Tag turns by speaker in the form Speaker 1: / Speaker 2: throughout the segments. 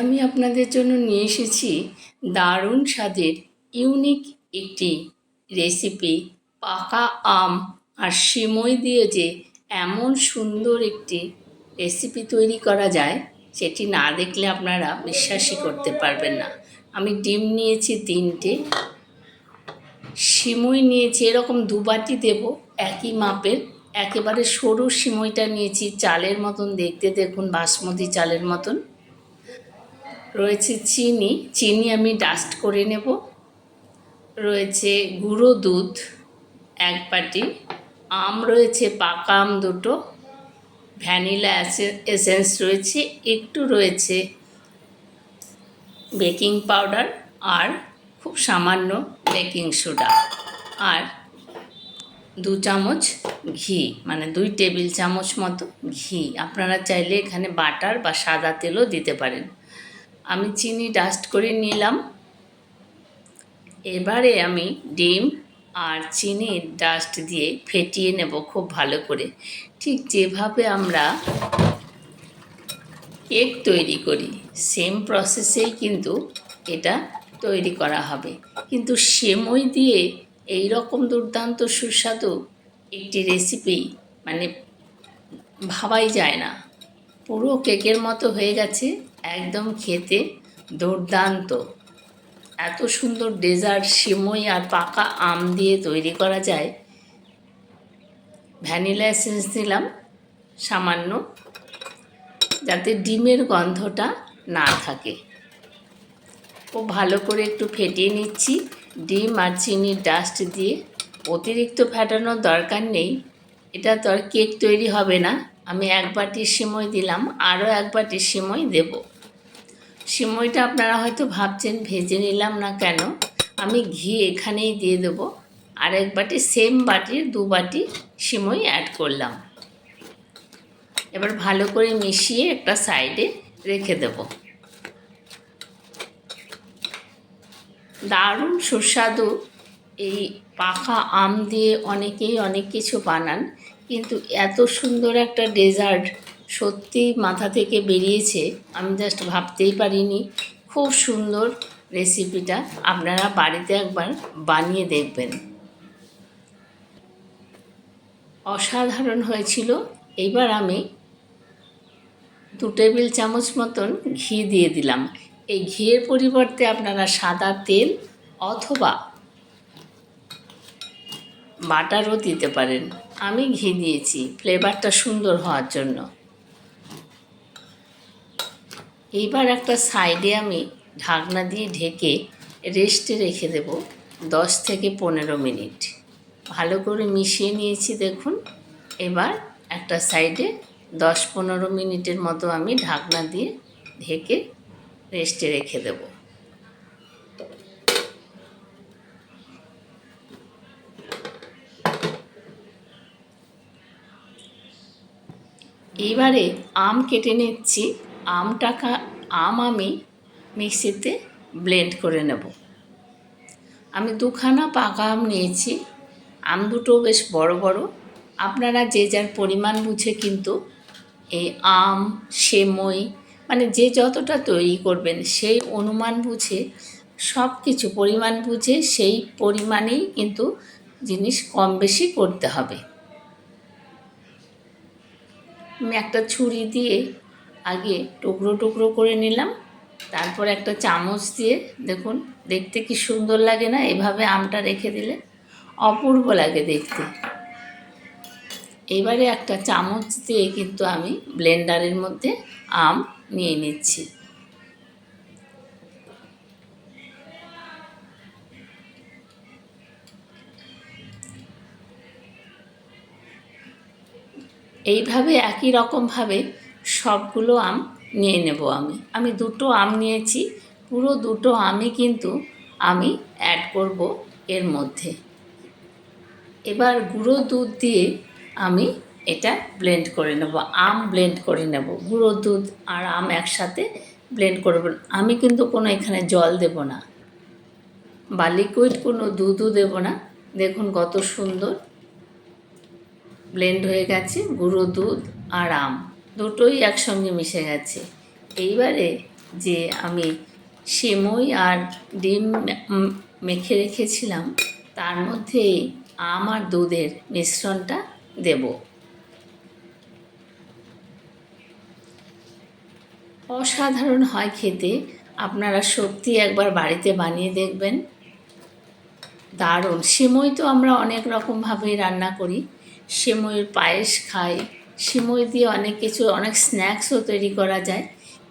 Speaker 1: আমি আপনাদের জন্য নিয়ে এসেছি দারুণ স্বাদের ইউনিক একটি রেসিপি পাকা আম আর সিমই দিয়ে যে এমন সুন্দর একটি রেসিপি তৈরি করা যায়, সেটি না দেখলে আপনারা বিশ্বাসই করতে পারবেন না। আমি ডিম নিয়েছি তিনটে, সিমই নিয়েছি, এরকম দু বাটি দেব, একই মাপের, একেবারে সরু সিমইটা নিয়েছি, চালের মতন দেখতে দেখুন, বাসমতি চালের মতন। রয়েছে চিনি চিনি আমি ডাস্ট করে নেব। রয়েছে গুঁড়ো দুধ এক বাটি, আম রয়েছে, পাকা আম দুটো, ভ্যানিলা এসেন্স রয়েছে, একটু রয়েছে বেকিং পাউডার আর খুব সামান্য বেকিং সোডা আর দু চামচ ঘি মানে দুই টেবিল চামচ মতো ঘি। আপনারা চাইলে এখানে বাটার বা সাদা তেলও দিতে পারেন। আমি চিনি ডাস্ট করে নিলাম। এবারে আমি ডিম আর চিনির ডাস্ট দিয়ে ফেটিয়ে নেব খুব ভালো করে। ঠিক যেভাবে আমরা কেক তৈরি করি সেম প্রসেসেই কিন্তু এটা তৈরি করা হবে। কিন্তু সেমই দিয়ে এই রকম দুর্দান্ত সুস্বাদু একটি রেসিপি মানে ভাবাই যায় না। পুরো কেকের মতো হয়ে গেছে। একদম খেতে দুর্দান্ত। এত সুন্দর ডেজার্ট, সিমই আর পাকা আম দিয়ে তৈরি করা যায়। ভ্যানিলা এসেন্স দিলাম সামান্য, যাতে ডিমের গন্ধটা না থাকে। ও ভালো করে একটু ফেটিয়ে নিচ্ছি। ডিম আর চিনির ডাস্ট দিয়ে। অতিরিক্ত ফেটানোর দরকার নেই। এটা তো আর কেক তৈরি হবে না। আমি এক বাটি সিমই দিলাম, আরও এক বাটি সিমই দেব। সিমইটা আপনারা হয়তো ভাবছেন, ভেজে নিলাম না কেন? আমি ঘি এখানেই দিয়ে দেবো। আর এক বাটি সেম বাটির দু বাটি সিমই অ্যাড করলাম। এবার ভালো করে মিশিয়ে একটা সাইডে রেখে দেব। দারুণ সুস্বাদু এই পাকা আম দিয়ে অনেকেই অনেক কিছু বানান, কিন্তু এত সুন্দর একটা ডেজার্ট সত্যি মাথা থেকে বেরিয়েছে, আমি জাস্ট ভাবতেই পারিনি। খুব সুন্দর রেসিপিটা আপনারা বাড়িতে একবার বানিয়ে দেখবেন। অসাধারণ হয়েছিল। এইবার আমি দু টেবিল চামচ মতন ঘি দিয়ে দিলাম। এই ঘিয়ের পরিবর্তে আপনারা সাদা তেল অথবা বাটারও দিতে পারেন। আমি ঘি দিয়েছি ফ্লেভারটা সুন্দর হওয়ার জন্য। এইবার একটা সাইডে আমি ঢাকনা দিয়ে ঢেকে রেস্টে রেখে দেব দশ থেকে পনেরো মিনিট। ভালো করে মিশিয়ে নিয়েছি দেখুন। এবার একটা সাইডে দশ পনেরো মিনিটের মতো আমি ঢাকনা দিয়ে ঢেকে রেস্টে রেখে দেব। এইবারে আম কেটে নিচ্ছি। আমটাকা আম আমি মিক্সিতে ব্লেন্ড করে নেব। আমি দুখানা পাকা আম নিয়েছি। আম দুটো বেশ বড় বড়। আপনারা যে যার পরিমাণ বুঝে কিন্তু এই আম, সেমই মানে যে যতটা তৈরি করবেন, সেই অনুমান বুঝে সব কিছু পরিমাণ বুঝে, সেই পরিমাণেই কিন্তু জিনিস কম বেশি করতে হবে। আমি একটা ছুরি দিয়ে আগে টুকরো টুকরো করে নিলাম। তারপর একটা চামচ দিয়ে দেখুন, দেখতে কি সুন্দর লাগে না এভাবে আমটা রেখে দিলে? অপূর্ব লাগে দেখতে। এবারে একটা চামচ দিয়ে কিন্তু আমি ব্লেন্ডারের মধ্যে আম নিয়ে নিচ্ছি। এইভাবে একই রকমভাবে সবগুলো আম নিয়ে নেব আমি। আমি দুটো আম নিয়েছি, পুরো দুটো আমই কিন্তু আমি অ্যাড করব এর মধ্যে। এবার গুঁড়ো দুধ দিয়ে আমি এটা ব্লেন্ড করে নেব, আম ব্লেন্ড করে নেব। গুঁড়ো দুধ আর আম একসাথে ব্লেন্ড করব। আমি কিন্তু কোনো এখানে জল দেব না বা লিকুইড কোনো দুধও দেব না। দেখুন কত সুন্দর ব্লেন্ড হয়ে গেছে, গুঁড়ো দুধ আর আম। দুটোই একসঙ্গে মিশে গেছে। এইবারে যে আমি সেমই আর ডিম মেখে রেখেছিলাম, তার মধ্যে আম আর দুধের মিশ্রণটা দেব। অসাধারণ হয় খেতে। আপনারা সত্যি একবার বাড়িতে বানিয়ে দেখবেন। দারুণ। সেমই তো আমরা অনেক রকমভাবেই রান্না করি। সিমইয়ের পায়েস খাই সিমই দিয়ে অনেক কিছু, অনেক স্ন্যাক্সও তৈরি করা যায়।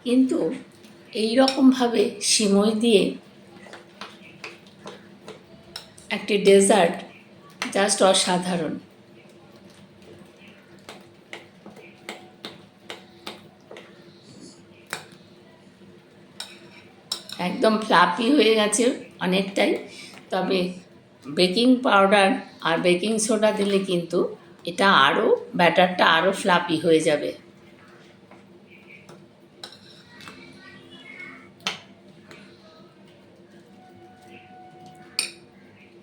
Speaker 1: কিন্তু এই রকমভাবে সিমই দিয়ে একটি ডেজার্ট জাস্ট অসাধারণ। একদম ফ্লাপি হয়ে গেছে অনেকটাই, তবে বেকিং পাউডার আর বেকিং সোডা দিলে কিন্তু এটা আরও ব্যাটারটা আরও ফ্লাপি হয়ে যাবে।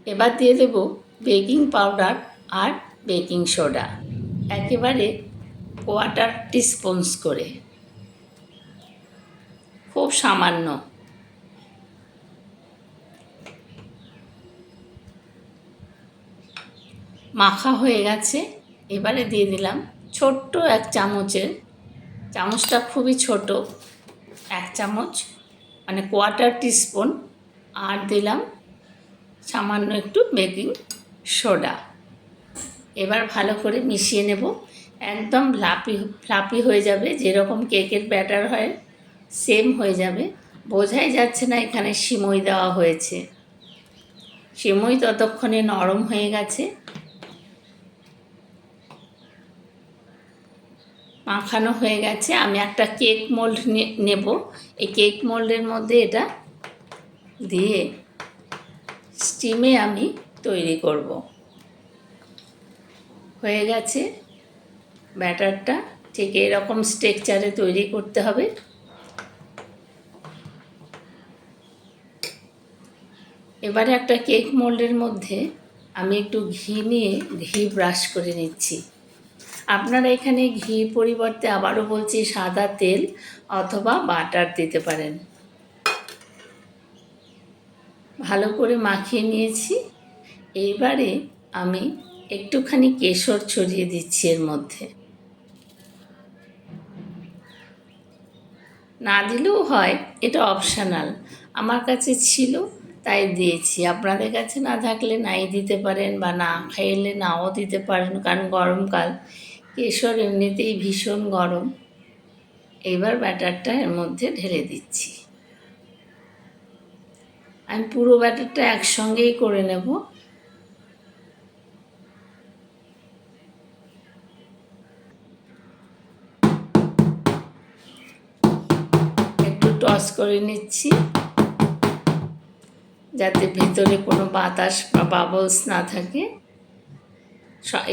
Speaker 1: এবার দিয়ে দেব বেকিং পাউডার আর বেকিং সোডা। একেবারে কোয়ার্টার টিস্পুনস করে। খুব সামান্য। মাখা হয়ে গেছে, এবারে দিয়ে দিলাম ছোট্ট এক চামচের, চামচটা খুবই ছোট, এক চামচ মানে কোয়ার্টার টিস্পুন আর দিলাম সামান্য একটু বেকিং সোডা এবার ভালো করে মিশিয়ে নেব, একদম ফ্লাপি ফ্লাপি হয়ে যাবে, যেরকম কেকের ব্যাটার হয় সেম হয়ে যাবে। বোঝাই যাচ্ছে না এখানে সিমই দেওয়া হয়েছে। সিমই ততক্ষণে নরম হয়ে গেছে। মাখানো হয়ে গেছে। আমি একটা কেক মোল্ড নেব। এই কেক মোল্ডের মধ্যে এটা দিয়ে স্টিমে আমি তৈরি করব। হয়ে গেছে। ব্যাটারটা ঠিক এরকম স্ট্রেকচারে তৈরি করতে হবে। এবারে একটা কেক মোল্ডের মধ্যে আমি একটু ঘি নিয়ে, ঘি ব্রাশ করে নিচ্ছি। আপনারা এখানে ঘি পরিবর্তে আবারও বলছি সাদা তেল অথবা বাটার দিতে পারেন। ভালো করে মাখিয়ে নিয়েছি। এইবারে আমি একটুখানি কেশর ছড়িয়ে দিচ্ছি এর মধ্যে। না দিলেও হয়, এটা অপশানাল আমার কাছে ছিল, তাই দিয়েছি। আপনাদের কাছে না থাকলে নাই দিতে পারেন বা না খাইলে নাও দিতে পারেন, কারণ গরমকাল। কেশর এমনিতেই ভীষণ গরম। এবার ব্যাটারটা এর মধ্যে ঢেলে দিচ্ছি। আমি পুরো ব্যাটারটা একসঙ্গেই করে নেব। একটু টস করে নিচ্ছি। যাতে ভেতরে কোনো বাতাস বা বাবলস না থাকে।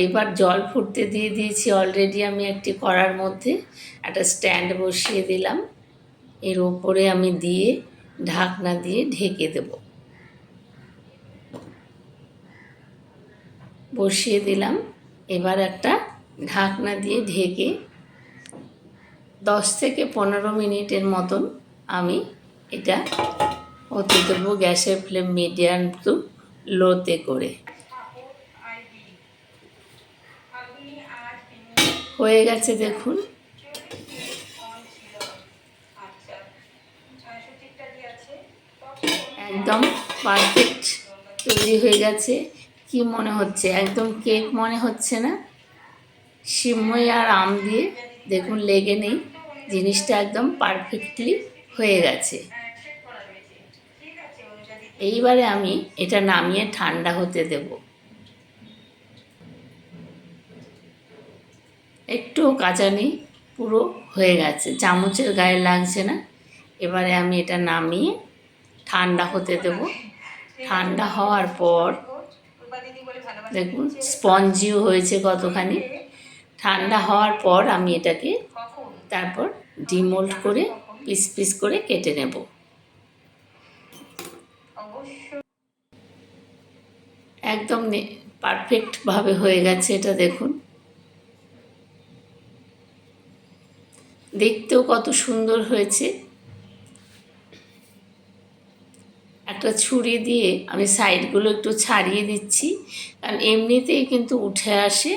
Speaker 1: এবার জল ফুটতে দিয়ে দিয়েছি অলরেডি আমি একটি কড়ার মধ্যে, একটা স্ট্যান্ড বসিয়ে দিলাম। এর ওপরে আমি দিয়ে ঢাকনা দিয়ে ঢেকে দেব। বসিয়ে দিলাম। এবার একটা ঢাকনা দিয়ে ঢেকে দশ থেকে পনেরো মিনিটের মতন আমি এটা হতে দেবো গ্যাসের ফ্লেম মিডিয়াম টু লোতে করে। হয়ে গেছে, দেখুন। একদম পারফেক্ট তৈরি হয়ে গেছে। কি মনে হচ্ছে? একদম কেক মনে হচ্ছে না? সিমই আর আম দিয়ে দেখুন, লেগে নেই। জিনিসটা একদম পারফেক্টলি হয়ে গেছে। এইবারে আমি এটা নামিয়ে ঠান্ডা হতে দেব। একটুও কাঁচা নেই পুরো হয়ে গেছে। চামচের গায়ে লাগছে না। এবারে আমি এটা নামিয়ে ঠান্ডা হতে দেব। ঠান্ডা হওয়ার পর দেখুন, স্পঞ্জিও হয়েছে কতখানি। ঠান্ডা হওয়ার পর আমি এটাকে তারপর ডিমোল্ড করে, পিস পিস করে কেটে নেব। একদম পারফেক্টভাবে হয়ে গেছে এটা দেখুন। দেখতেও কত সুন্দর হয়েছে। একটা ছুরি দিয়ে আমি সাইডগুলো একটু ছাড়িয়ে দিচ্ছি, কারণ এমনিতেই কিন্তু উঠে আসে,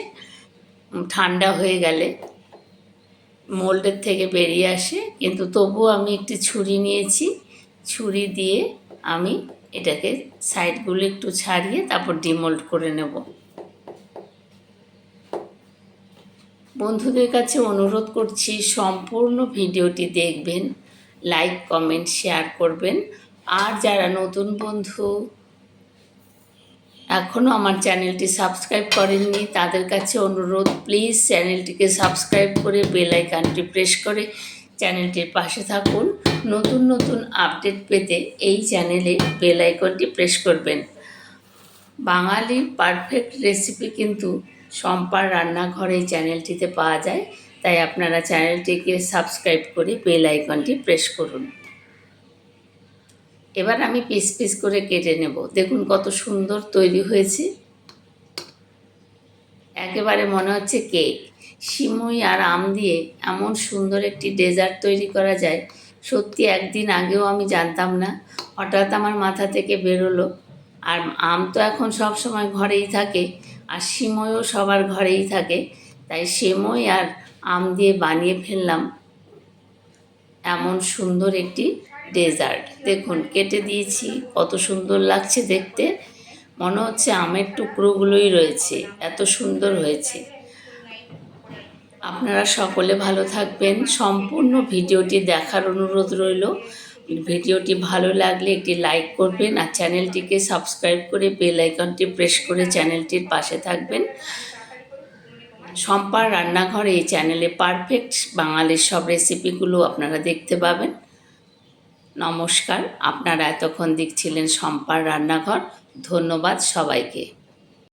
Speaker 1: ঠান্ডা হয়ে গেলে মোল্ডের থেকে বেরিয়ে আসে, কিন্তু তবুও আমি একটি ছুরি নিয়েছি। ছুরি দিয়ে আমি এটাকে সাইডগুলো একটু ছাড়িয়ে তারপর ডিমোল্ড করে নেব। বন্ধুদের কাছে অনুরোধ করছি সম্পূর্ণ ভিডিওটি দেখবেন লাইক কমেন্ট শেয়ার করবেন। আর যারা নতুন বন্ধু এখনও আমার চ্যানেলটি সাবস্ক্রাইব করেননি, তাদের কাছে অনুরোধ প্লিজ চ্যানেলটিকে সাবস্ক্রাইব করে বেল আইকনটি প্রেস করে চ্যানেলটির পাশে থাকুন। নতুন নতুন আপডেট পেতে এই চ্যানেলে বেল আইকনটি প্রেস করবেন। বাঙালি পারফেক্ট রেসিপি কিন্তু সম্পার রান্নাঘরে এই চ্যানেলটিতে পাওয়া যায়। তাই আপনারা চ্যানেলটিকে সাবস্ক্রাইব করে বেল আইকনটি প্রেস করুন। এবার আমি পিস পিস করে কেটে নেব। দেখুন কত সুন্দর তৈরি হয়েছে। একেবারে মনে হচ্ছে কেক। সিমুই আর আম দিয়ে এমন সুন্দর একটি ডেজার্ট তৈরি করা যায়। সত্যি একদিন আগেও আমি জানতাম না। হঠাৎ আমার মাথা থেকে বেরোলো। আর আম তো এখন সব সময় ঘরেই থাকে, আর সিমইও সবার ঘরেই থাকে, তাই সিমই আর আম দিয়ে বানিয়ে ফেললাম। এমন সুন্দর একটি ডেজার্ট। দেখুন, কেটে দিয়েছি, কত সুন্দর লাগছে দেখতে। মনে হচ্ছে আমের টুকরোগুলোই রয়েছে, এত সুন্দর হয়েছে। আপনারা সকলে ভালো থাকবেন। সম্পূর্ণ ভিডিওটি দেখার অনুরোধ রইল। ভিডিওটি ভালো লাগলে একটি লাইক করবেন আর চ্যানেলটিকে সাবস্ক্রাইব করে বেল আইকনটি প্রেস করে চ্যানেলটির পাশে থাকবেন। সম্পার রান্নাঘর এই চ্যানেলে পারফেক্ট বাঙালির সব রেসিপিগুলো আপনারা দেখতে পাবেন। নমস্কার, আপনারা এতক্ষণ দেখছিলেন সম্পার রান্নাঘর। ধন্যবাদ সবাইকে।